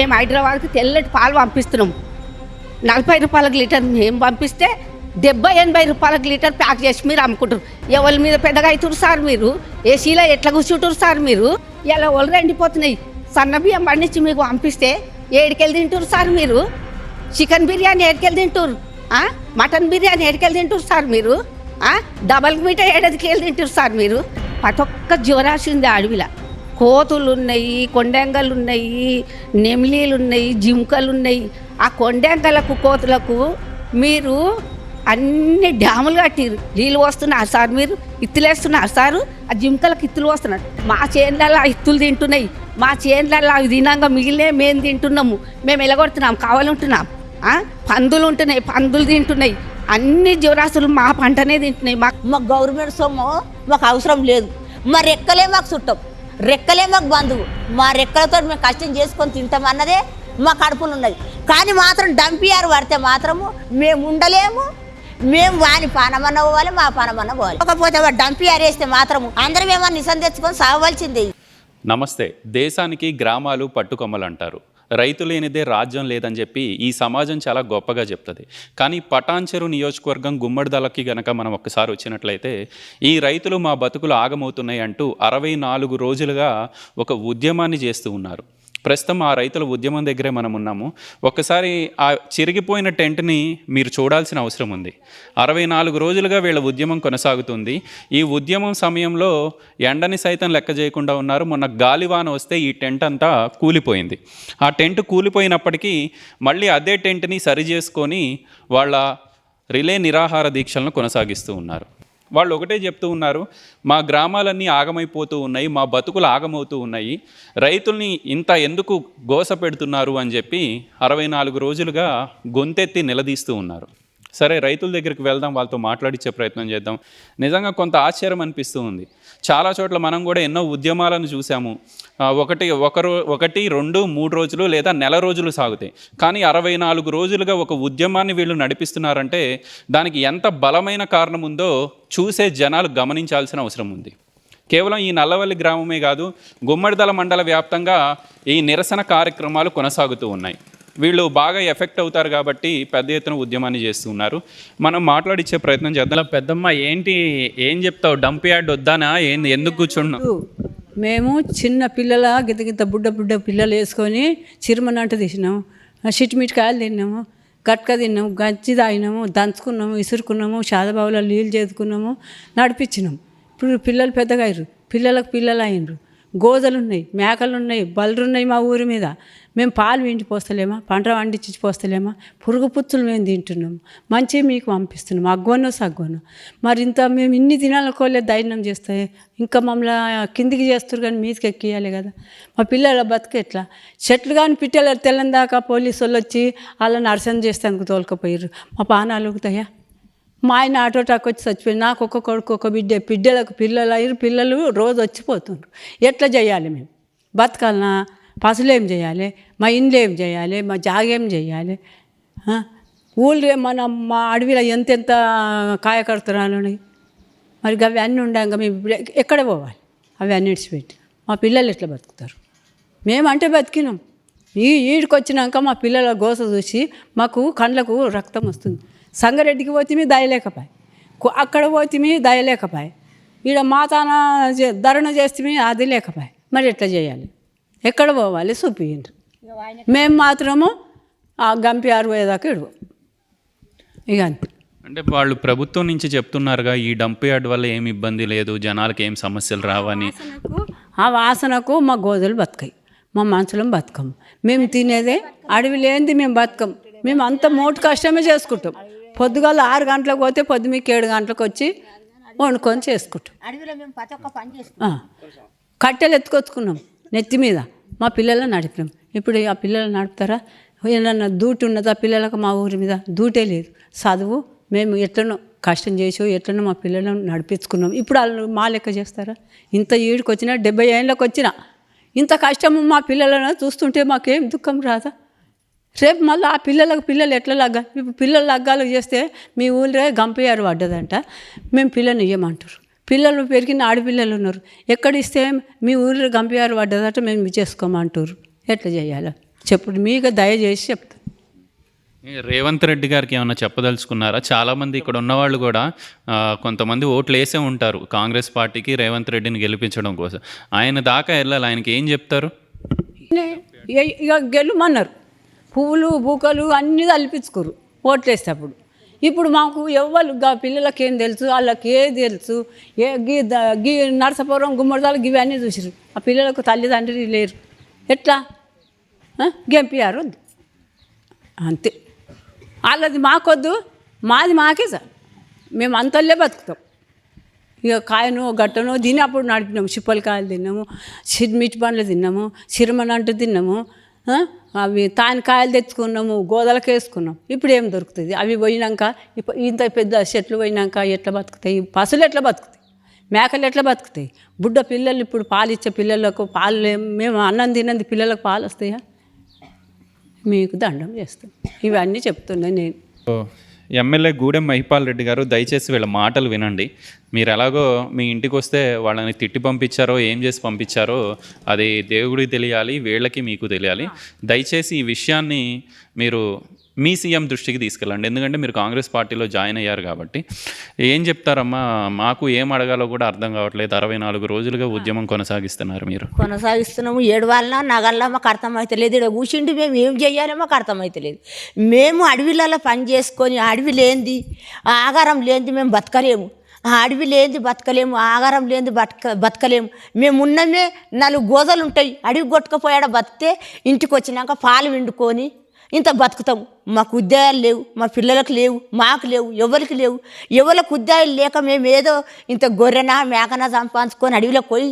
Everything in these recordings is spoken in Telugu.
మేము హైదరాబాద్కి తెల్లటి పాలు పంపిస్తున్నాం. నలభై రూపాయలకు లీటర్ మేము పంపిస్తే డెబ్బై ఎనభై రూపాయలకు లీటర్ ప్యాక్ చేసి మీరు అమ్ముకుంటారు ఎవరి మీద పెద్దగా అవుతారు సార్ మీరు? ఏసీలో ఎట్లా కూర్చుంటారు సార్ మీరు? ఇలా ఒళ్ళు ఎండిపోతున్నాయి. సన్న బియ్యం పండించి మీకు పంపిస్తే ఏడికెళ్ళి తింటారు సార్ మీరు? చికెన్ బిర్యానీ ఏడికెళ్ళి తింటారు మటన్ బిర్యానీ ఏడికెళ్ళి తింటారు సార్ మీరు? డబల్ మీటర్ మీట వెళ్ళి తింటారు సార్ మీరు? ప్రతి ఒక్క జ్వరాసింది ఆ అడవిలో. కోతులు ఉన్నాయి కొండెంగలు ఉన్నాయి నెమిలీలు ఉన్నాయి జింకలు ఉన్నాయి ఆ కొండెంగలకు కోతులకు మీరు అన్ని డ్యాములు కట్టిరు నీళ్ళు వస్తున్నారు సార్ మీరు ఇత్తులేస్తున్నారు సారు ఆ జింకలకు ఇత్తులు వస్తున్నారు మా చేనులలో ఇత్తులు తింటున్నాయి. మా చేనులలో అవి తినంగా మిగిలినే మేము తింటున్నాము. మేము ఎలగొడుతున్నాం కావాలంటున్నాం పందులు ఉంటున్నాయి పందులు తింటున్నాయి. అన్ని జీవరాశులు మా పంటనే తింటున్నాయి. మా మాకు గవర్నమెంట్ సొమ్ము మాకు అవసరం లేదు. మరి ఎక్కలే మాకు చుట్టం. రెక్కలే మాకు బంధువు. మా రెక్కలతో మేము కష్టం చేసుకొని తింటాం అన్నదే మా కడుపులు ఉన్నది. కానీ మాత్రం డంపియారు పడితే మాత్రము మేము ఉండలేము. మేము వాని పానమన్న పోవాలి మా పానమన్న పోవాలి. కాకపోతే వాడు వేస్తే మాత్రము అందరం ఏమన్నా నిసం తెచ్చుకొని సాగవలసిందే. నమస్తే దేశానికి గ్రామాలు పట్టుకొమ్మలు అంటారు రైతు లేనిదే రాజ్యం లేదని చెప్పి ఈ సమాజం చాలా గొప్పగా చెప్తుంది. కానీ పటాన్చెరు నియోజకవర్గం గుమ్మడిదలకి గనక మనం ఒక్కసారి వచ్చినట్లయితే ఈ రైతులు మా బతుకులు ఆగమవుతున్నాయి అంటూ అరవై నాలుగు రోజులుగా ఒక ఉద్యమాన్ని చేస్తూ ఉన్నారు. ప్రస్తుతం ఆ రైతుల ఉద్యమం దగ్గరే మనం ఉన్నాము. ఒక్కసారి ఆ చిరిగిపోయిన టెంట్ని మీరు చూడాల్సిన అవసరం ఉంది. అరవై నాలుగు రోజులుగా వీళ్ళ ఉద్యమం కొనసాగుతుంది. ఈ ఉద్యమం సమయంలో ఎండని సైతం లెక్క చేయకుండా ఉన్నారు. మొన్న గాలివాన వస్తే ఈ టెంట్ అంతా కూలిపోయింది. ఆ టెంట్ కూలిపోయినప్పటికీ మళ్ళీ అదే టెంట్ని సరి చేసుకొని వాళ్ళ రిలే నిరాహార దీక్షలను కొనసాగిస్తూ ఉన్నారు. వాళ్ళు ఒకటే చెప్తూ ఉన్నారు మా గ్రామాలన్నీ ఆగమైపోతూ ఉన్నాయి మా బతుకులు ఆగమవుతూ ఉన్నాయి రైతుల్ని ఇంత ఎందుకు గోస పెడుతున్నారు అని చెప్పి అరవై నాలుగు రోజులుగా గొంతెత్తి నిలదీస్తూ ఉన్నారు. సరే రైతుల దగ్గరికి వెళ్దాం వాళ్ళతో మాట్లాడించే ప్రయత్నం చేద్దాం. నిజంగా కొంత ఆశ్చర్యం అనిపిస్తూ ఉంది చాలా చోట్ల మనం కూడా ఎన్నో ఉద్యమాలను చూసాము ఒకటి ఒకరో ఒకటి రెండు మూడు రోజులు లేదా నెల రోజులు సాగుతాయి. కానీ అరవై నాలుగు రోజులుగా ఒక ఉద్యమాన్ని వీళ్ళు నడిపిస్తున్నారంటే దానికి ఎంత బలమైన కారణం ఉందో చూసే జనాలు గమనించాల్సిన అవసరం ఉంది. కేవలం ఈ నల్లవల్లి గ్రామమే కాదు గుమ్మడిదల మండల వ్యాప్తంగా ఈ నిరసన కార్యక్రమాలు కొనసాగుతూ ఉన్నాయి. వీళ్ళు బాగా ఎఫెక్ట్ అవుతారు కాబట్టి పెద్ద ఎత్తున ఉద్యమాన్ని చేస్తూ ఉన్నారు. మనం మాట్లాడిచ్చే ప్రయత్నం చేద్దాం. పెద్దమ్మ ఏంటి ఏం చెప్తావు? డంప్ యార్డ్ వద్దానా? ఏంది ఎందుకు కూర్చున్నావు? మేము చిన్న పిల్లల గిత గిత బుడ్డ బుడ్డ పిల్లలు వేసుకొని చిరుమనంట తీసినాము. చిట్మిట్ కాయలు తిన్నాము. గట్క తిన్నాము. గంజి తాగినాము. దంచుకున్నాము. ఇసురుకున్నాము. షాదబాబులో నీళ్ళు చేసుకున్నాము నడిపించినాము ఇప్పుడు పిల్లలు పెద్దగా అయ్యారు. పిల్లలకు పిల్లలు అయినరు. గోదలున్నాయి మేకలున్నాయి మేకలు ఉన్నాయి మా ఊరి మీద. మేము పాలు వింటి పోస్తలేమా? పంట వండించి పోస్తలేమా? పురుగు పుచ్చులు మేము తింటున్నాము మంచి మీకు పంపిస్తున్నాం. అగ్గోనో సగ్గోనో మరి ఇంత మేము ఇన్ని దినాలకోలే ధైర్యం చేస్తే ఇంకా మమ్మల్ని కిందికి చేస్తారు కానీ మీదకి ఎక్కియాలి కదా. మా పిల్లల బతుకు ఎట్లా? చెట్లు కానీ పిట్టలు తెల్లని దాకా పోలీసు వాళ్ళు వచ్చి వాళ్ళని అర్చన చేస్తానికి తోలుకపోయారు మా పానాలు ఉగుతాయా మా ఆయన ఆటో టాక్ వచ్చి చచ్చిపోయింది నాకు ఒక కొడుకు ఒక బిడ్డ బిడ్డలకు పిల్లలు అయ్యారు పిల్లలు రోజు వచ్చిపోతుండ్రు. ఎట్లా చేయాలి మేము? బతకాలనా? పసులు ఏం చేయాలి? మా ఇండ్లు ఏం చేయాలి? మా జాగ ఏం చేయాలి? ఊళ్ళో మన మా అడవిలో ఎంతెంత కాయ మరి అవి అన్నీ మేము ఎక్కడ పోవాలి? అవి అన్నిటిపెట్టి మా పిల్లలు ఎట్లా బతుకుతారు? మేమంటే బతికినాం. ఈ ఈడికి వచ్చినాక మా పిల్లల గోస చూసి మాకు కండ్లకు రక్తం వస్తుంది. సంగారెడ్డికి పోతే దయలేకపాయ కు- అక్కడ పోతే దయలేకపాయ ఈడ మాతాన ధరణ చేస్తే అది లేకపాయ. మరి ఎట్లా చేయాలి? ఎక్కడ పోవాలి? చూపించండి మేము మాత్రము ఆ గంపి అరవై దాకా ఇడుగు. ఇక అంతే. అంటే వాళ్ళు ప్రభుత్వం నుంచి చెప్తున్నారుగా ఈ డంప్ యార్డ్ వల్ల ఏమి ఇబ్బంది లేదు జనాలకి ఏం సమస్యలు రావని. ఆ వాసనకు మా గోధులు బతకాయి. మా మనుషులం బతకము. మేము తినేదే అడవి లేనిది మేము బతకం మేము అంత మోటు కష్టమే చేసుకుంటాం. పొద్దుగాల ఆరు గంటలకు పోతే పొద్దు మీకు ఏడు గంటలకు వచ్చి వండుకొని చేసుకుంటాం. అడవిలో మేము ప్రతి ఒక్క పని చేస్తాం ఆ. కట్టెలు ఎత్తుకొచ్చుకున్నాం నెత్తి మీద. మా పిల్లలను నడిపినాం. ఇప్పుడు ఆ పిల్లలు నడుపుతారా? ఏమన్నా దూటి ఉన్నదా పిల్లలకు మా ఊరి మీద? దూటే లేదు. చదువు మేము ఎట్లనో కష్టం చేసో ఎట్లనో మా పిల్లలను నడిపించుకున్నాం. ఇప్పుడు వాళ్ళు మా లెక్క చేస్తారా? ఇంత ఈడికి వచ్చినా డెబ్బై ఏళ్ళకి వచ్చినా ఇంత కష్టం మా పిల్లలను చూస్తుంటే మాకేం దుఃఖం రాదా? రేపు మళ్ళీ ఆ పిల్లలకు పిల్లలు ఎట్లా లగ్గా ఇప్పుడు పిల్లలు లగ్గాలు చేస్తే మీ ఊళ్ళో గంపయ్యారు పడ్డదంట. మేము పిల్లని ఇవ్వమంటారు పిల్లలు పెరిగిన ఆడపిల్లలు ఉన్నారు. ఎక్కడ ఇస్తే మీ ఊళ్ళో గంపయ్యారు పడ్డదంట మేము చేసుకోమంటారు ఎట్లా చేయాలి? చెప్పుడు మీకు దయచేసి చెప్తాను రేవంత్ రెడ్డి గారికి ఏమన్నా చెప్పదలుచుకున్నారా? చాలామంది ఇక్కడ ఉన్నవాళ్ళు కూడా కొంతమంది ఓట్లు వేసే ఉంటారు కాంగ్రెస్ పార్టీకి రేవంత్ రెడ్డిని గెలిపించడం కోసం. ఆయన దాకా వెళ్ళాలి. ఆయనకి ఏం చెప్తారు? ఇక గెలుమన్నారు. పువ్వులు బూకలు అన్నీ కల్పించుకోరు ఓట్లేసేటప్పుడు. ఇప్పుడు మాకు ఎవ్వరు పిల్లలకి ఏం తెలుసు వాళ్ళకి ఏది తెలుసు ఏ గీ గీ నరసపురం గుమ్మడిదాలు గివి అన్నీ చూసిరు ఆ పిల్లలకు తల్లిదండ్రులు లేరు. ఎట్లా? గెంపియారు అంతే. వాళ్ళది మాకొద్దు మాది మాకే సార్. మేము అంతల్లే బతుకుతాం. ఇక కాయను గట్టను తిని అప్పుడు నడిపినాము. చిప్పలు కాయలు తిన్నాము మిర్చి పండ్లు తిన్నాము సిరిమనంటు తిన్నాము అవి అవి తానికాయలు తెచ్చుకున్నాము గోదలకు వేసుకున్నాం. ఇప్పుడు ఏం దొరుకుతుంది? అవి పోయినాక ఇంత పెద్ద చెట్లు పోయినాక ఎట్లా బతుకుతాయి? పశువులు ఎట్లా బతుకుతాయి? మేకలు ఎట్లా బతుకుతాయి? బుడ్డ పిల్లలు ఇప్పుడు పాలు ఇచ్చే పిల్లలకు పాలు మేము అన్నం తినంది పిల్లలకు పాలు వస్తాయా? మీకు దండం చేస్తాం ఇవన్నీ చెప్తున్నా నేను. ఎమ్మెల్యే గూడెం మహిపాల్ రెడ్డి గారు దయచేసి వీళ్ళ మాటలు వినండి. మీరు ఎలాగో మీ ఇంటికి వస్తే వాళ్ళని తిట్టి పంపించారో ఏం చేసి పంపించారో అది దేవుడికి తెలియాలి వీళ్ళకి మీకు తెలియాలి. దయచేసి ఈ విషయాన్ని మీరు మీ సీఎం దృష్టికి తీసుకెళ్ళండి. ఎందుకంటే మీరు కాంగ్రెస్ పార్టీలో జాయిన్ అయ్యారు కాబట్టి. ఏం చెప్తారమ్మా? మాకు ఏం అడగాలో కూడా అర్థం కావట్లేదు. అరవై నాలుగు రోజులుగా ఉద్యమం కొనసాగిస్తున్నారు మీరు. కొనసాగిస్తున్నాము. ఏడు వాళ్ళ నగల్లా మాకు అర్థమవుతలేదు ఇక్కడ కూర్చుండి మేము ఏం చేయాలో మాకు అర్థమవుతలేదు మేము అడవిలలో పని చేసుకొని అడవి లేనిది ఆగారం లేనిది మేము బతకలేము. ఆ అడవి లేనిది బతకలేము ఆగారం లేనిది బతక బతకలేము. మేము ఉన్నమే నాలుగు గోదలు ఉంటాయి. అడవి కొట్టుకుపోయాడ బతితే ఇంటికి వచ్చినాక పాలు వండుకొని ఇంత బతుకుతాం. మాకు ఉద్యోగాలు లేవు మా పిల్లలకు లేవు మాకు లేవు ఎవరికి లేవు. ఎవరికి ఉద్యోగాలు లేక మేము ఏదో ఇంత గొర్రెనా మేకనా సంపాదించుకొని అడవిలో పోయి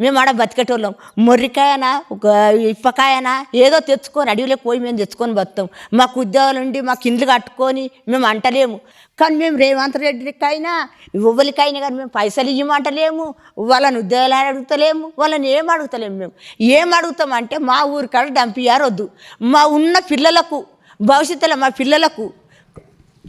మేము ఆడ బతికేటోళ్ళం. మొర్రికాయనా ఒక ఇప్పకాయనా ఏదో తెచ్చుకొని అడవిలోకి పోయి మేము తెచ్చుకొని బతుకుతాం. మాకు ఉద్యోగాలు ఉండి మాకు ఇండ్లు కట్టుకొని మేము అంటలేము. కానీ మేము రేవంత్ రెడ్డికైనా ఎవరికైనా కానీ మేము పైసలు ఇవ్వమంటలేము. వాళ్ళని ఉద్యోగాలు అడుగుతలేము. వాళ్ళని ఏం అడుగుతలేము మేము. ఏం అడుగుతామంటే మా ఊరికాడ డంపియారు వద్దు. మా ఉన్న పిల్లలకు భవిష్యత్తులో మా పిల్లలకు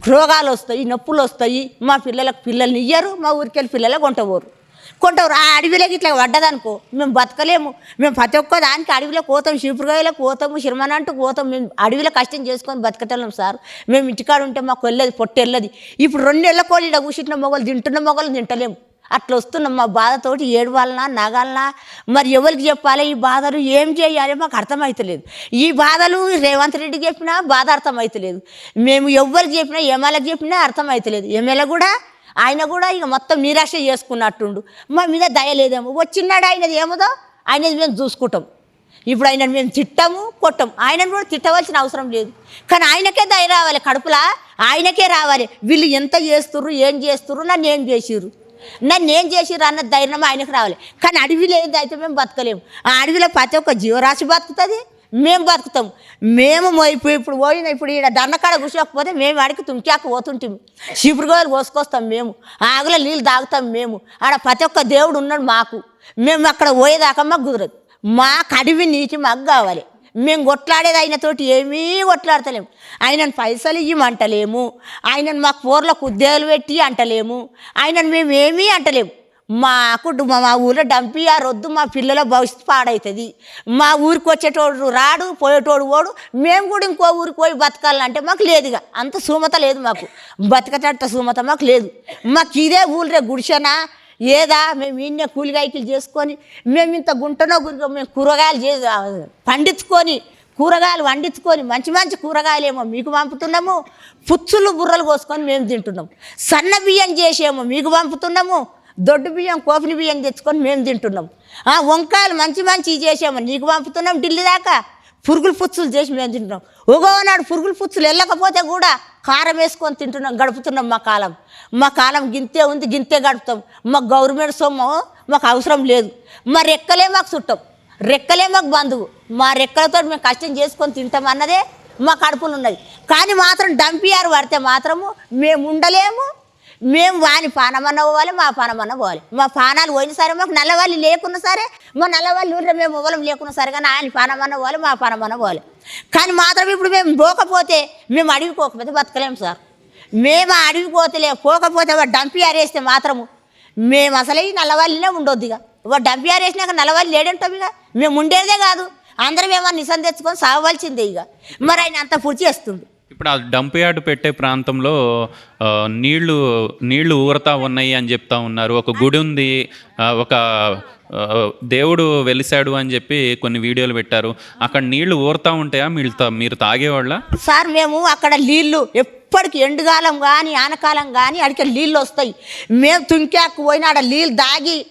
రోగాలు వస్తాయి నొప్పులు వస్తాయి. మా పిల్లలకు పిల్లల్ని ఇయ్యరు. మా ఊరికెళ్ళి పిల్లలకు కొంటపోరు కొంటారు. ఆ అడవిలోకి ఇట్లా పడ్డదనుకో మేము బతకలేము. మేము ప్రతి ఒక్క దానికి అడవిలో పోతాం శివపురగాయలకు పోతాము శిరమనంటూ పోతాం. మేము అడవిలో కష్టం చేసుకొని బతకటం సార్. మేము ఇంటికాడ ఉంటే మాకు వెళ్ళదు పొట్టు వెళ్ళదు. ఇప్పుడు రెండు నెలల కోళ్ళు కూర్చుంటున్న మొగలు తింటున్న మొగలు తింటలేము. అట్లా వస్తున్నాం మా బాధతోటి ఏడవాలనా నగాలనా? మరి ఎవరికి చెప్పాలి ఈ బాధలు? ఏం చేయాలి? మాకు అర్థమవుతలేదు ఈ బాధలు రేవంత్ రెడ్డి చెప్పినా బాధ అర్థమవుతలేదు మేము ఎవరికి చెప్పినా ఎమ్మెల్యేకి చెప్పినా అర్థమవుతలేదు ఎమ్మెల్యే కూడా ఆయన కూడా ఇక మొత్తం నిరాశ చేసుకున్నట్టుండు. మా మీద దయలేదేమో వచ్చినాడు ఆయనది ఏమదో? ఆయనది మేము చూసుకుంటాం. ఇప్పుడు ఆయనను మేము తిట్టాము కొట్టాం. ఆయనను కూడా తిట్టవలసిన అవసరం లేదు. కానీ ఆయనకే దయ రావాలి కడుపులా. ఆయనకే రావాలి. వీళ్ళు ఎంత చేస్తుర్రు ఏం చేస్తుర్రు నన్ను ఏం చేసిర్రు? నన్ను ఏం చేసిర్రు అన్న ధైర్యం ఆయనకు రావాలి. కానీ అడవిలో ఏంది అయితే మేము బతకలేము. ఆ అడవిలో ప్రతి ఒక్క జీవరాశి బతుకుతుంది. మేము బతుకుతాం. మేము ఇప్పుడు ఇప్పుడు పోయిన ఇప్పుడు ఈడ దండకాడ కూర్చోకపోతే మేము అడిగి తుంచాక పోతుంటాం శిపురుగోలు కోసుకొస్తాం మేము. ఆగుల నీళ్ళు తాగుతాం మేము. ఆడ ప్రతి ఒక్క దేవుడు ఉన్నాడు మాకు. మేము అక్కడ పోయేదాకా మాకు కుదరదు. మాకు అడవి నీటి మాకు కావాలి. మేము కొట్లాడేది ఆయనతోటి ఏమీ కొట్లాడతలేము ఆయనను పైసలు ఇవ్వమంటలేము ఆయనను మాకు పూర్లకు ఉద్యోగాలు పెట్టి అంటలేము. ఆయనను మేము ఏమీ అంటలేము. మా కుటుంబం మా మా ఊళ్ళో రొద్దు మా పిల్లల భవిష్యత్తు పాడవుతుంది మా ఊరికి వచ్చేటోడు రాడు పోయేటోడు ఓడు మేము కూడా ఇంకో ఊరికి పోయి బతకాలంటే మాకు లేదుగా. అంత సుమత లేదు మాకు. బతకటంత సుమత మాకు లేదు. మాకు ఇదే ఊళ్ళే గుడిసెనా? ఏదా? మేము ఇన్నే కూలిగాయకులు చేసుకొని మేము ఇంత గుంటనో గురిగా మేము కూరగాయలు చే పండించుకొని కూరగాయలు వండించుకొని మంచి మంచి కూరగాయలేమో మీకు పంపుతున్నాము. పుచ్చులు బుర్రలు కోసుకొని మేము తింటున్నాము. సన్న బియ్యం చేసేమో మీకు పంపుతున్నాము. దొడ్డు బియ్యం కోపిని బియ్యం తెచ్చుకొని మేము తింటున్నాం. ఆ వంకాయలు మంచి మంచి చేసాము. నీకు పంపుతున్నాం ఢిల్లీ దాకా. పురుగులు పుచ్చులు చేసి మేము తింటున్నాం. ఒగోనాడు పురుగులు పుచ్చులు వెళ్ళకపోతే కూడా కారం వేసుకొని తింటున్నాం గడుపుతున్నాం మా కాలం. మా కాలం గింతే ఉంది గింతే గడుపుతాం. మాకు గవర్నమెంట్ సొమ్ము మాకు అవసరం లేదు. మా రెక్కలే మాకు చుట్టాం. రెక్కలే మాకు బంధువు. మా రెక్కలతో మేము కష్టం చేసుకొని తింటాం అన్నదే మా కడుపులు ఉన్నది. కానీ మాత్రం డంపియారు పడితే మాత్రము మేము ఉండలేము. మేము వాని పానమన్న పోవాలి మా పానమన్న పోవాలి. మా పానాలు పోయిన సరే మాకు నల్లవాళ్ళు లేకున్నా సరే మా నల్లవాళ్ళు ఊరిలో మేము ఇవ్వలం లేకున్నా సరే కానీ ఆయన పానమన్న పోవాలి మా పానమన్న పోవాలి. కానీ మాత్రం ఇప్పుడు మేము పోకపోతే మేము అడవి పోకపోతే బతకలేము సార్. మేము అడవి పోతలే పోకపోతే వాడు డంపి ఆరేస్తే మాత్రము మేము అసలే ఈ నల్లవాళ్ళనే ఉండొద్దుగా వాడు డంపి ఆరేసినాక నల్లవాళ్ళు లేడంటాం ఇక? మేము ఉండేదే కాదు. అందరం ఏమన్నా నిసం తెచ్చుకొని సాగవలసిందే ఇక. మరి ఆయన అంత పూర్తి చేస్తుండు. ఇప్పుడు ఆ డంప్ యార్డ్ పెట్టే ప్రాంతంలో నీళ్ళు నీళ్ళు ఊరతా ఉన్నాయి అని చెప్తా ఉన్నారు. ఒక గుడి ఉంది ఒక దేవుడు వెలిసాడు అని చెప్పి కొన్ని వీడియోలు పెట్టారు. అక్కడ నీళ్ళు ఊరుతా ఉంటాయా? మీరు తా- మీరు తాగేవాళ్ళ? సార్ మేము అక్కడ నీళ్ళు ఎప్పటికి ఎండుకాలం కానీ ఆనకాలం కానీ అడికి నీళ్ళు వస్తాయి. మేము తుంకాకు పోయినా ఆడ నీళ్ళు దాగి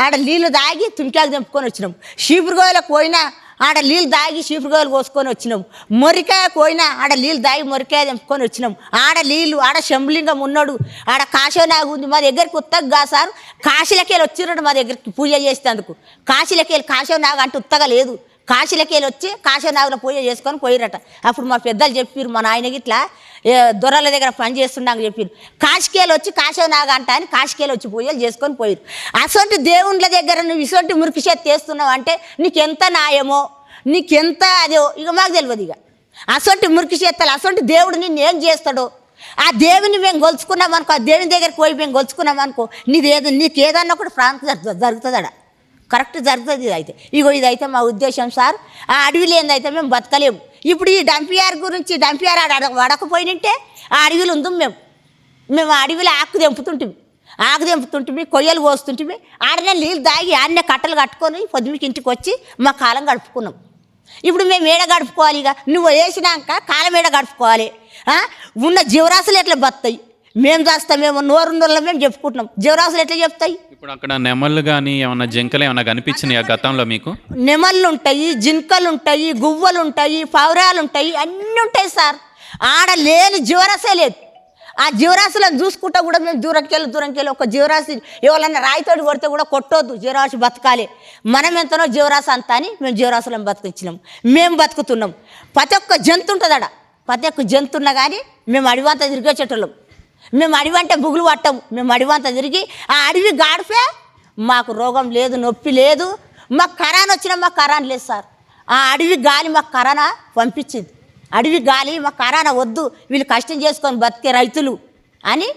ఆడ నీళ్ళు దాగి తుంకాకు తెంపుకొని వచ్చినాం. చీపురుగోయలకు పోయినా ఆడ నీళ్ళు తాగి చీపురుగాయలు కోసుకొని వచ్చినాం. మొరికాయ పోయినా ఆడ నీళ్ళు తాగి మొరికాయ తెంపుకొని వచ్చినాం. ఆడ నీళ్ళు ఆడ శంభలింగం ఉన్నాడు. ఆడ కాశీనాగు ఉంది. మా దగ్గరికి ఉత్తగా సార్. కాశీలకేళ్ళు వచ్చినాడు మా దగ్గరికి పూజ చేసేందుకు. కాశీలకేళ్ళు కాశీనాగు అంటే ఉత్తగా లేదు. కాశీలకేలు వచ్చి కాశీనాగుల పూజ చేసుకొని పోయిరట. అప్పుడు మా పెద్దలు చెప్పారు మా నాయన ఇట్లా దొరల దగ్గర పని చేస్తున్నాక చెప్పారు కాశీకేలు వచ్చి కాశీనాగ అంట అని కాశీకేలు వచ్చి పూజలు చేసుకొని పోయారు అసొంటి దేవుళ్ళ దగ్గర నువ్వు ఇసొంటి మురికి చేతి చేస్తున్నావు అంటే నీకెంత న్యాయమో నీకెంత అదో ఇక మాకు తెలియదు ఇక. అసొంటి మురికి చేస్తాలు అసొంటి దేవుడు నిన్ను ఏం చేస్తాడో? ఆ దేవుని మేము గొలుచుకున్నాం అనుకో ఆ దేవుని దగ్గరికి పోయి మేము గొలుచుకున్నాం అనుకో నీదేదో నీకు ఏదన్నా కూడా ప్రాంతం జరుగుతుందడ కరెక్ట్ జరుగుతుంది ఇది అయితే ఇగో ఇదైతే మా ఉద్దేశం సార్. ఆ అడవిలో ఏందైతే మేము బతకలేము. ఇప్పుడు ఈ డంపియార్ గురించి డంపియార్ ఆడ వడకపోయినంటే ఆ అడవిలో ఉందాం మేము. మేము ఆ అడవిలో ఆకు తెంపుతుంటిమి. ఆకు తెంపుతుంటిమి కొయ్యలు కోస్తుంటిమి. ఆడనే నీళ్ళు దాగి ఆడనే కట్టలు కట్టుకొని పొద్దుమికి ఇంటికి వచ్చి మా కాలం గడుపుకున్నాం. ఇప్పుడు మేము ఏడ గడుపుకోవాలి ఇక నువ్వు వేసినాక కాలం ఏడ గడుపుకోవాలి? ఉన్న జీవరాశులు ఎట్లా బతాయి మేము చేస్తామేమో నోరు నోరులో మేము చెప్పుకుంటున్నాం. జీవరాశులు ఎట్లా చెప్తాయి? ఇప్పుడు అక్కడ నెమళ్ళు కానీ ఏమన్నా జింకలు ఏమన్నా కనిపించినాయా గతంలో మీకు? నెమళ్ళు ఉంటాయి జింకలు ఉంటాయి గువ్వలు ఉంటాయి పౌరాలు ఉంటాయి అన్నీ ఉంటాయి సార్. ఆడ లేని జీవరాశే లేదు. ఆ జీవరాశులను చూసుకుంటా కూడా మేము దూరంకి వెళ్ళి దూరంకి వెళ్ళి ఒక జీవరాశి ఎవరన్నా రాయితోటి కొడితే కూడా కొట్టొద్దు జీవరాశి బతకాలి. మనం ఎంతనో జీవరాశి అంత అని మేము జీవరాశులను బతికించినాం. మేము బతుకుతున్నాం. ప్రతి ఒక్క జంతు ఉంటుంది ఆడ ప్రతి ఒక్క జంతు ఉన్నా కానీ మేము అడివంతా తిరిగేసేటోళ్ళం. మేము అడవి అంటే బుగులు పట్టాము మేము అడివంత తిరిగి ఆ అడవి గాడిపే? మాకు రోగం లేదు నొప్పి లేదు. మాకు కరాన్ వచ్చినా మాకు కరాన్ లేదు సార్. ఆ అడవి గాలి మాకు కరానా పంపించింది. అడవి గాలి మాకు కరానా వద్దు. వీళ్ళు కష్టం చేసుకొని బతికే రైతులు అని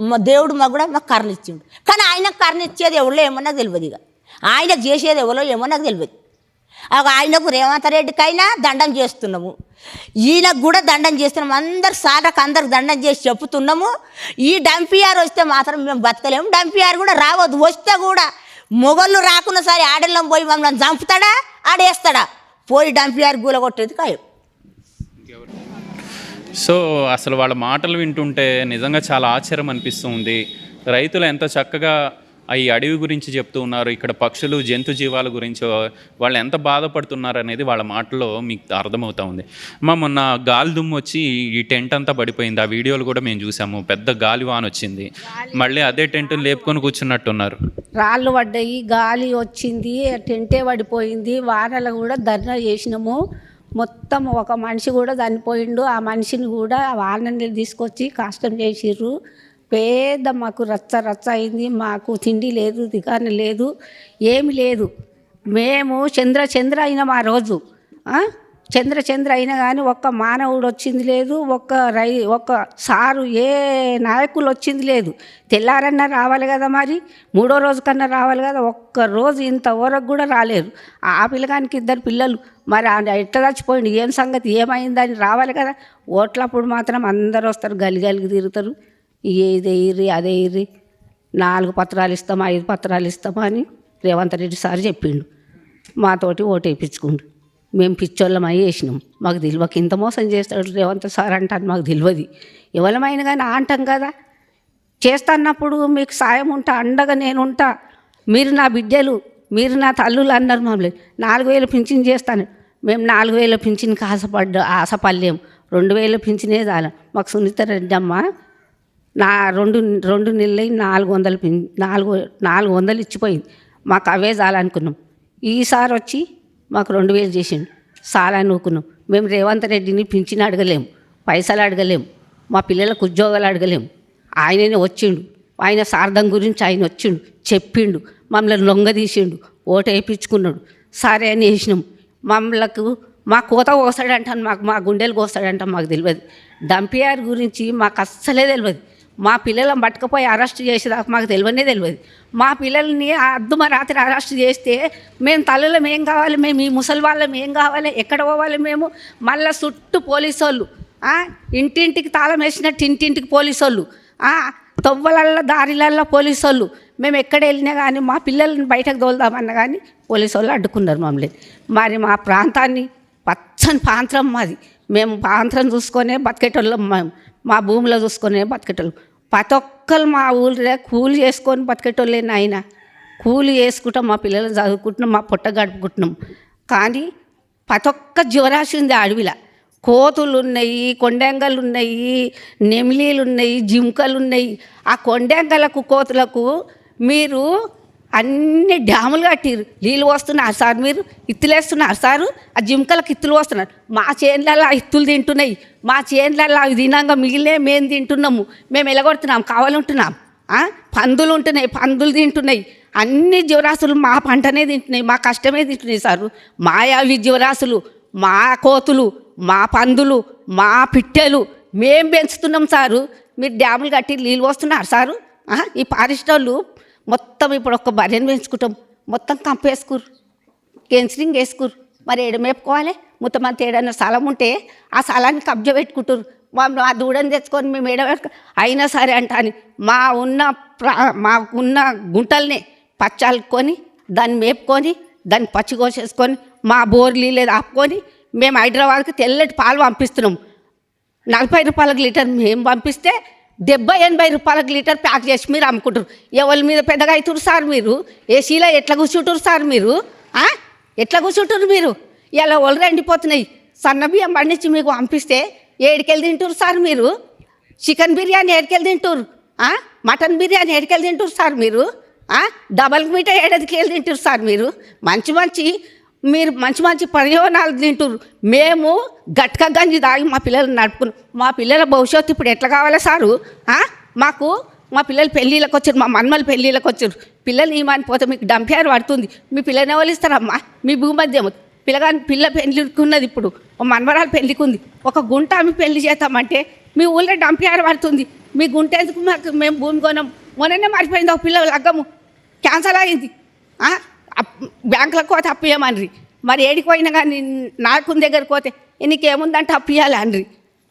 మా దేవుడు మాకు కూడా మాకు కరణ ఇచ్చిండు. కానీ ఆయనకు కరణ ఇచ్చేది ఎవరో ఏమో నాకు తెలియదు ఇక. ఆయనకు చేసేది ఎవరో ఏమో నాకు తెలియదు ఆయనకు రేవంత్ రెడ్డికైనా దండం చేస్తున్నాము. ఈయనకు కూడా దండం చేస్తున్నాము. అందరు సార్లకు అందరికి దండం చేసి చెప్తున్నాము ఈ డంపిఆర్ వస్తే మాత్రం మేము బతకలేము. డంపిఆర్ కూడా రావద్దు. వస్తే కూడా మొగళ్ళు రాకున్న సరే ఆడళ్ళం పోయి మమ్మల్ని చంపుతాడా? ఆడేస్తాడా? పోయి డంపిఆర్ గూల కొట్టేది ఖాయం. సో అసలు వాళ్ళ మాటలు వింటుంటే నిజంగా చాలా ఆశ్చర్యం అనిపిస్తుంది రైతులు ఎంత చక్కగా ఈ అడవి గురించి చెప్తూ ఉన్నారు. ఇక్కడ పక్షులు జంతు జీవాల గురించి వాళ్ళు ఎంత బాధపడుతున్నారు అనేది వాళ్ళ మాటల్లో మీకు అర్థమవుతా ఉంది. మా మొన్న గాలి దుమ్ము వచ్చి ఈ టెంట్ అంతా పడిపోయింది. ఆ వీడియోలు కూడా మేము చూసాము. పెద్ద గాలి వాన వచ్చింది. మళ్ళీ అదే టెంట్ని లేపుకొని కూర్చున్నట్టున్నారు. రాళ్ళు పడ్డాయి. గాలి వచ్చింది. టెంటే పడిపోయింది. వానలు కూడా ధర్నా చేసినాము. మొత్తం ఒక మనిషి కూడా చనిపోయిండు. ఆ మనిషిని కూడా ఆ వానని తీసుకొచ్చి కష్టం చేసిర్రు. పేద మాకు రచ్చ రచ్చ అయింది. మాకు తిండి లేదు దిగాన లేదు ఏమి లేదు. మేము చంద్ర చంద్ర అయినాం ఆ రోజు. చంద్ర చంద్ర అయినా కానీ ఒక్క మానవుడు వచ్చింది లేదు ఒక్క రై ఒక్క సారు ఏ నాయకులు వచ్చింది లేదు. తెల్లారన్నా రావాలి కదా మరి మూడో రోజు కన్నా రావాలి కదా ఒక్క రోజు ఇంతవరకు కూడా రాలేరు ఆ పిల్లగానికి ఇద్దరు పిల్లలు. మరి ఆయన ఎట్లా చచ్చిపోయింది ఏం సంగతి ఏమైందని రావాలి కదా. ఓట్లప్పుడు మాత్రం అందరూ వస్తారు గలిగలిగి తిరుగుతారు. ఇది ఇర్రి అదే ఇర్రి. నాలుగు పత్రాలు ఇస్తాం ఐదు పత్రాలు ఇస్తామా అని రేవంత్ రెడ్డి సార్ చెప్పిండు. మాతోటి ఓటు వేయించుకుండు. మేము పిచ్చోళ్ళమై వేసినాం. మాకు తెలియక ఇంత మోసం చేస్తాడు రేవంత్ సార్ అంటాను మాకు తెలియదు ఎవరమైనా కానీ అంటాం కదా. చేస్తాన్నప్పుడు మీకు సాయం ఉంటా అండగా నేను ఉంటా. మీరు నా బిడ్డలు మీరు నా తల్లులు అన్నారు మమ్మల్ని నాలుగు వేలు పింఛన్ చేస్తాను. మేము నాలుగు వేల పింఛన్కి ఆశపడ్డ ఆశపడలేము రెండు వేల పింఛనే చాలా. మాకు సునీత రెడ్డి అమ్మ నా రెండు రెండు నెలలు నాలుగు వందలు నాలుగు నాలుగు వందలు ఇచ్చిపోయింది. మాకు అవే చాలనుకున్నాం ఈసారి వచ్చి మాకు రెండు వేలు చేసిండు. చాలని ఊకున్నాం మేము రేవంత్ రెడ్డిని పింఛన్ అడగలేము పైసలు అడగలేము మా పిల్లలకు ఉద్యోగాలు అడగలేము ఆయననే వచ్చిండు. ఆయన సార్థం గురించి ఆయన వచ్చిండు చెప్పిండు మమ్మల్ని లొంగదీసిండు ఓటు వేయించుకున్నాడు. సరే అని వేసినాం. మమ్మలకు మా కోత కోస్తాడంట మాకు మా గుండెలు కోస్తాడంట మాకు తెలియదు. డంపియార్ గురించి మాకు అస్సలే తెలియదు. మా పిల్లలను పట్టుకుపోయి అరెస్ట్ చేసేదాకా మాకు తెలియనే తెలియదు. మా పిల్లల్ని అర్ధమ అద్దుమ రాత్రి అరెస్ట్ చేస్తే మేము తల్లులం ఏం కావాలి? మేము ఈ ముసలి వాళ్ళం ఏం కావాలి? ఎక్కడ పోవాలి మేము? మళ్ళీ చుట్టూ పోలీసు వాళ్ళు ఇంటింటికి తాళం వేసినట్టు ఇంటింటికి పోలీసు వాళ్ళు తవ్వలల్లో తొవ్వలల్లో దారిలల్లో పోలీసు వాళ్ళు మేము ఎక్కడ వెళ్ళినా కానీ మా పిల్లల్ని బయటకు తోలుదామన్నా కానీ పోలీసు వాళ్ళు అడ్డుకున్నారు మమ్మల్ని. మరి మా ప్రాంతాన్ని పచ్చని ప్రాంతం మాది మేము ప్రాంతం చూసుకొనే బతికేటోళ్ళం మేము. మా భూమిలో చూసుకొని బతికేటోళ్ళు. ప్రతి ఒక్కరు మా ఊళ్ళో కూలి చేసుకొని బతికేటోళ్ళే నాయన. కూలి చేసుకుంటాం మా పిల్లలు చదువుకుంటున్నాం మా పొట్ట గడుపుకుంటున్నాం. కానీ ప్రతి ఒక్క జీవరాశి ఉంది ఆ అడవిలో. కోతులు ఉన్నాయి కొండెంగలు ఉన్నాయి నెమిలీలు ఉన్నాయి జింకలు ఉన్నాయి ఆ కొండెంగలకు కోతులకు మీరు అన్ని డ్యాములు కట్టిరు నీళ్ళు వస్తున్నారు సార్ మీరు? ఇత్తులేస్తున్నారు సారు? ఆ జింకలకు ఇత్తులు వస్తున్నారు మా చేనులలో ఇత్తులు తింటున్నాయి. మా చేనులలో అవి తినంగా మిగిలినే మేము తింటున్నాము. మేము ఎలగొడుతున్నాం కావాలంటున్నాం పందులు ఉంటున్నాయి పందులు తింటున్నాయి. అన్ని జీవరాశులు మా పంటనే తింటున్నాయి మా కష్టమే తింటున్నాయి సారు. మా అవి జీవరాశులు మా కోతులు మా పందులు మా పిట్టెలు మేం పెంచుతున్నాం సారు. మీరు డ్యాములు కట్టి నీళ్ళు వస్తున్నారు సారు. ఆ? ఈ ఫారెస్ట్ వాళ్ళు మొత్తం ఇప్పుడు ఒక బర్రెని పెంచుకుంటాం. మొత్తం కంపేసుకురు. కెన్సరింగ్ వేసుకురు. మరి ఏడ మేపుకోవాలి? మొత్తం అంత స్థలం ఉంటే ఆ స్థలాన్ని కబ్జా పెట్టుకుంటారు. వాళ్ళు ఆ దూడని తెచ్చుకొని మేము ఏడ అయినా సరే అంటాని మా ఉన్న ప్రా మాకున్న ఉన్న గుంటల్ని పచ్చాలుకొని దాన్ని మేపుకొని దాన్ని పచ్చి కోసేసుకొని మా బోర్లు లేదు ఆపుకొని మేము హైదరాబాద్కి తెల్లటి పాలు పంపిస్తున్నాం. నలభై రూపాయలకు లీటర్ మేము పంపిస్తే డెబ్బై ఎనభై రూపాయలకు లీటర్ ప్యాక్ చేసి మీరు అమ్ముకుంటారు ఎవరి మీద పెద్దగా అవుతురు సార్ మీరు? ఏసీలో ఎట్లా కూర్చుంటారు సార్ మీరు? ఎట్లా కూర్చుంటారు మీరు? ఇలా ఒళ్ళు ఎండిపోతున్నాయి. సన్న బియ్యం పండించి మీకు పంపిస్తే ఏడికెళ్ళి తింటారు సార్ మీరు? చికెన్ బిర్యానీ ఏడికెళ్ళి తింటారు మటన్ బిర్యానీ ఏడికెళ్ళి తింటారు సార్ మీరు? డబల్ మీటర్ ఏడాదికి వెళ్ళి తింటారు సార్ మీరు? మంచి మంచి మీరు మంచి మంచి ప్రయోజనాలు తింటున్నారు మేము గట్క గంజి తాగి మా పిల్లలు నడుపుకుని మా పిల్లల భవిష్యత్తు ఇప్పుడు ఎట్లా కావాలి సారు? మాకు మా పిల్లలు పెళ్ళిళ్ళకి వచ్చారు మా మన్మలు పెళ్ళిళ్ళకి వచ్చారు. పిల్లలు ఏమని పోతే మీకు డంపేర్ పడుతుంది. మీ పిల్లని ఎవరు ఇస్తారమ్మా? మీ భూమధ్యము. పిల్లగాని పిల్ల పెళ్ళికి ఉన్నది ఇప్పుడు. ఒక మన్మరాలు పెళ్ళికి ఉంది ఒక గుంట ఆమె పెళ్ళి చేస్తామంటే మీ ఊళ్ళో డంపేర్ పడుతుంది. మీ గుంట ఎందుకు మాకు మేము భూమి కొనం? మొన్ననే మర్చిపోయింది ఒక పిల్ల లగ్గము. క్యాన్సల్ అయింది. ఆ? బ్యాంకులకు పోతే అప్పు మరి ఏడికి పోయినా కానీ నాకు దగ్గరికి పోతే నీకేముందంటే అప్పు ఇవ్వాలి అనరి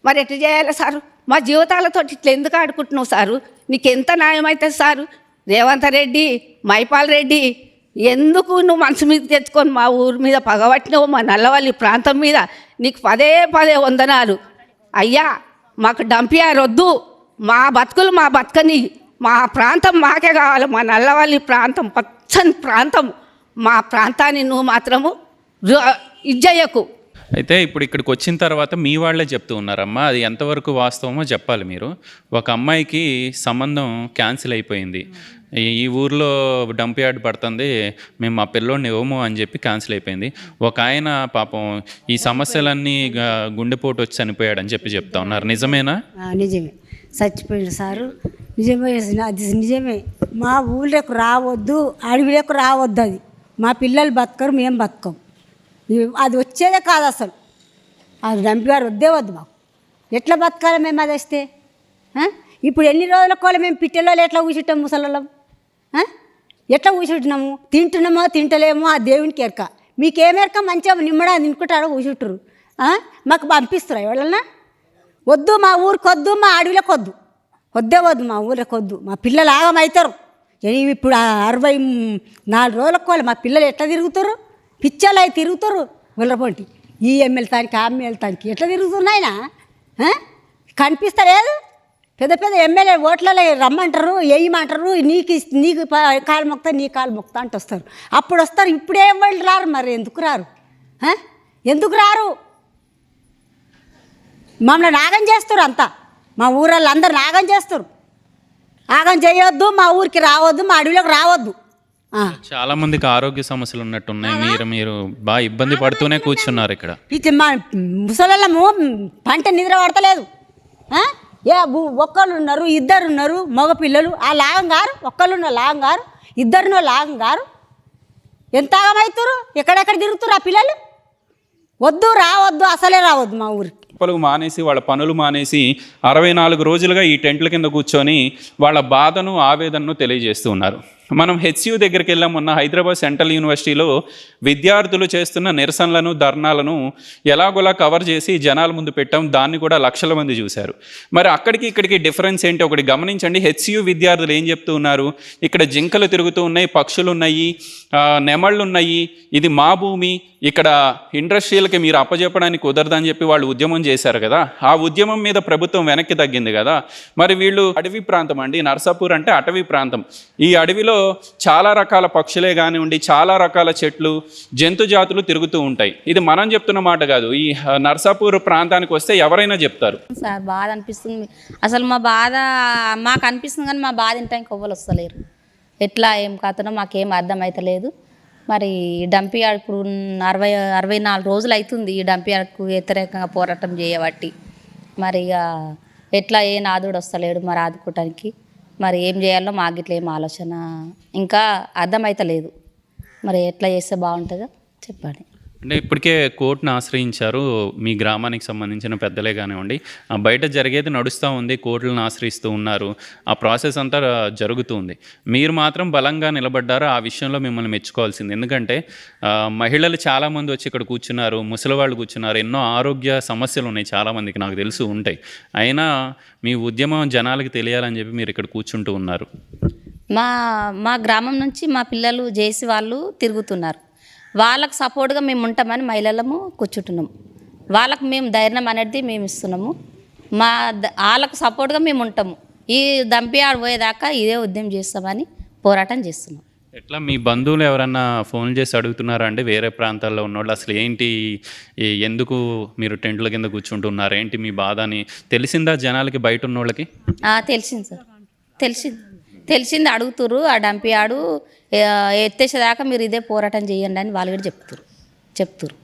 మరి ఎట్లా చేయాలి సారు? మా జీవితాలతో ఇట్లా ఎందుకు ఆడుకుంటున్నావు సారు? నీకెంత న్యాయం అవుతుంది సారు? రేవంత్ రెడ్డి మైపాల్ రెడ్డి ఎందుకు నువ్వు మనసు మీద తెచ్చుకొని మా ఊరి మీద పగబట్టినావు? మా నల్లవల్లి ప్రాంతం మీద నీకు పదే పదే వందనాలు. అయ్యా మాకు డంపియారొద్దు. మా బతుకులు మా బతకని మా ప్రాంతం మాకే కావాలి. మా నల్లవల్లి ప్రాంతం పచ్చని ప్రాంతం. మా ప్రాంతాన్ని నువ్వు మాత్రము ఇజ్జయ్యకు. అయితే ఇప్పుడు ఇక్కడికి వచ్చిన తర్వాత మీ వాళ్ళే చెప్తూ ఉన్నారమ్మా అది ఎంతవరకు వాస్తవమో చెప్పాలి మీరు. ఒక అమ్మాయికి సంబంధం క్యాన్సిల్ అయిపోయింది. ఈ- ఊర్లో డంప్ యార్డ్ పడుతుంది మేము మా పిల్లోడిని ఇవ్వము అని చెప్పి క్యాన్సిల్ అయిపోయింది. ఒక ఆయన పాపం ఈ సమస్యలన్నీ గా- గుండెపోటు వచ్చి చనిపోయాడు అని చెప్పి చెప్తా ఉన్నారు. నిజమేనా? ఆ, నిజమే. చచ్చిపోయింది సారు. నిజమే అది నిజమే. మా ఊళ్ళోకి రావద్దు అడవిలోకి రావద్దు అది. మా పిల్లలు బతకరు మేము బతకం. అది వచ్చేదే కాదు అసలు. అది రంపిగారు వద్దే వద్దు మాకు. ఎట్లా బతకాలి మేము అది వస్తే? ఇప్పుడు ఎన్ని రోజుల కోల మేము పిట్టెలో ఎట్లా కూర్చుంటాం ముసలం ఎట్లా కూర్చుంటున్నాము తింటున్నామో తింటలేమో ఆ దేవునికి ఎరక. మీకేం ఎరక? మంచిగా నిమ్మడా తినుకుంటారో కూర్చుంటారు మాకు పంపిస్తారా ఎవరన్నా? వద్దు మా ఊరికి వద్దు మా అడవిలోకి వద్దు. వద్దే వద్దు మా ఊరికి వద్దు. మా పిల్లలు ఆగమవుతారు ఇప్పుడు ఆ అరవై నాలుగు రోజులకు వాళ్ళు మా పిల్లలు ఎట్లా తిరుగుతారు? పిచ్చలు అవి తిరుగుతారు ఉల్లరపొంటి ఈ ఎమ్మెల్యే తానికి ఆ ఎమ్మెల్యే తానికి ఎట్లా తిరుగుతున్నాయినా కనిపిస్తలేదు? పెద్ద పెద్ద ఎమ్మెల్యే ఓట్లలో రమ్మంటారు వేయమంటారు నీకు నీకు కాలు మొక్తా నీ కాలు మొక్తా అంటే వస్తారు అప్పుడు వస్తారు ఇప్పుడేం వాళ్ళు రారు మరి ఎందుకు రారు? ఎందుకు రారు? మమ్మల్ని నాగం చేస్తారు అంతా. మా ఊరళ్ళు అందరు నాగం చేస్తారు. నాగం చేయొద్దు మా ఊరికి రావద్దు మా అడవిలోకి రావద్దు. చాలా మందికి ఆరోగ్య సమస్యలు ఉన్నట్టున్నాయి. మీరు మీరు బాగా ఇబ్బంది పడుతూనే కూర్చున్నారు ఇక్కడ. ఇది మా ముసలము పంట నిద్ర పడతలేదు? ఏ ఉన్నారు ఇద్దరు ఉన్నారు మగ పిల్లలు ఆ లాగం గారు ఒక్కళ్ళు ఉన్న లాగం గారు ఇద్దరున్న లాగం గారు. ఎంత ఆగమవుతారు ఎక్కడెక్కడ తిరుగుతారు ఆ పిల్లలు? వద్దు రావద్దు అసలే రావద్దు మా ఊరికి. పలుగు మానేసి వాళ్ళ పనులు మానేసి అరవై నాలుగు రోజులుగా ఈ టెంట్ల కింద కూర్చొని వాళ్ళ బాధను ఆవేదనను తెలియజేస్తూ ఉన్నారు. మనం హెచ్యు దగ్గరికి వెళ్ళాం మొన్న హైదరాబాద్ సెంట్రల్ యూనివర్సిటీలో విద్యార్థులు చేస్తున్న నిరసనలను ధర్నాలను ఎలాగోలా కవర్ చేసి జనాల ముందు పెట్టాం. దాన్ని కూడా లక్షల మంది చూశారు. మరి అక్కడికి ఇక్కడికి డిఫరెన్స్ ఏంటి ఒకటి గమనించండి. హెచ్యు విద్యార్థులు ఏం చెప్తూ ఉన్నారు? ఇక్కడ జింకలు తిరుగుతూ ఉన్నాయి పక్షులు ఉన్నాయి నెమళ్ళు ఉన్నాయి. ఇది మా భూమి. ఇక్కడ ఇండస్ట్రీలకి మీరు అప్పజెప్పడానికి కుదరదని చెప్పి వాళ్ళు ఉద్యమం చేశారు కదా. ఆ ఉద్యమం మీద ప్రభుత్వం వెనక్కి తగ్గింది కదా. మరి వీళ్ళు అడవి ప్రాంతం అండి. నర్సాపూర్ అంటే అటవీ ప్రాంతం. ఈ అడవిలో చాలా రకాల పక్షులే కానివ్వండి చాలా రకాల చెట్లు జంతు జాతులు తిరుగుతూ ఉంటాయి. ఇది మనం చెప్తున్న మాట కాదు. ఈ నర్సాపూర్ ప్రాంతానికి వస్తే ఎవరైనా చెప్తారు. సార్ బాధ అనిపిస్తుంది. అసలు మా బాధ మాకు అనిపిస్తుంది కానీ మా బాధ ఇంటానికి ఎవ్వరు వస్తలేరు. ఎట్లా ఏం కాతనో మాకేం అర్థమవుతలేదు మరి డంపి డంప్ ఇప్పుడు అరవై అరవై నాలుగు రోజులు అవుతుంది ఈ డంపి యార్డ్కు వ్యతిరేకంగా పోరాటం చేయబట్టి. మరి ఇక ఎట్లా ఏ నాదుడు వస్తలేడు మరి ఆదుకోవటానికి మరి ఏం చేయాలో మాకు ఇట్లా ఏం ఆలోచన. ఇంకా అర్థమైతలేదు. మరి ఎట్లా చేస్తే బాగుంటుందో చెప్పండి. అంటే ఇప్పటికే కోర్టును ఆశ్రయించారు. మీ గ్రామానికి సంబంధించిన పెద్దలే కానివ్వండి. ఆ బయట జరిగేది నడుస్తూ ఉంది. కోర్టులను ఆశ్రయిస్తూ ఉన్నారు. ఆ ప్రాసెస్ అంతా జరుగుతూ ఉంది. మీరు మాత్రం బలంగా నిలబడ్డారు? ఆ విషయంలో మిమ్మల్ని మెచ్చుకోవాల్సింది. ఎందుకంటే మహిళలు చాలామంది వచ్చి ఇక్కడ కూర్చున్నారు. ముసలి వాళ్ళు కూర్చున్నారు. ఎన్నో ఆరోగ్య సమస్యలు ఉన్నాయి చాలామందికి నాకు తెలుసు ఉంటాయి. అయినా మీ ఉద్యమం జనాలకి తెలియాలని చెప్పి మీరు ఇక్కడ కూర్చుంటూ ఉన్నారు. మా మా గ్రామం నుంచి మా పిల్లలు చేసి వాళ్ళు తిరుగుతున్నారు. వాళ్ళకు సపోర్ట్గా మేము ఉంటామని మహిళలము కూర్చుంటున్నాం. వాళ్ళకు మేము ధైర్యం అనేది మేము ఇస్తున్నాము. మా వాళ్ళకు సపోర్ట్గా మేము ఉంటాము. ఈ దంపి పోయేదాకా ఇదే ఉద్యమం చేస్తామని పోరాటం చేస్తున్నాం. ఎట్లా మీ బంధువులు ఎవరన్నా ఫోన్ చేసి అడుగుతున్నారా అండి? వేరే ప్రాంతాల్లో ఉన్నోళ్ళు అసలు ఏంటి ఎందుకు మీరు టెంట్ల కింద కూర్చుంటున్నారు? ఏంటి మీ బాధ అని తెలిసిందా జనాలకి బయట ఉన్నోళ్ళకి? తెలిసింది సార్. తెలిసింది. తెలిసింది అడుగుతురు ఆ డంపి ఆడు ఎత్తేసేదాకా మీరు ఇదే పోరాటం చేయండి అని వాళ్ళు కూడా చెప్తారు చెప్తారు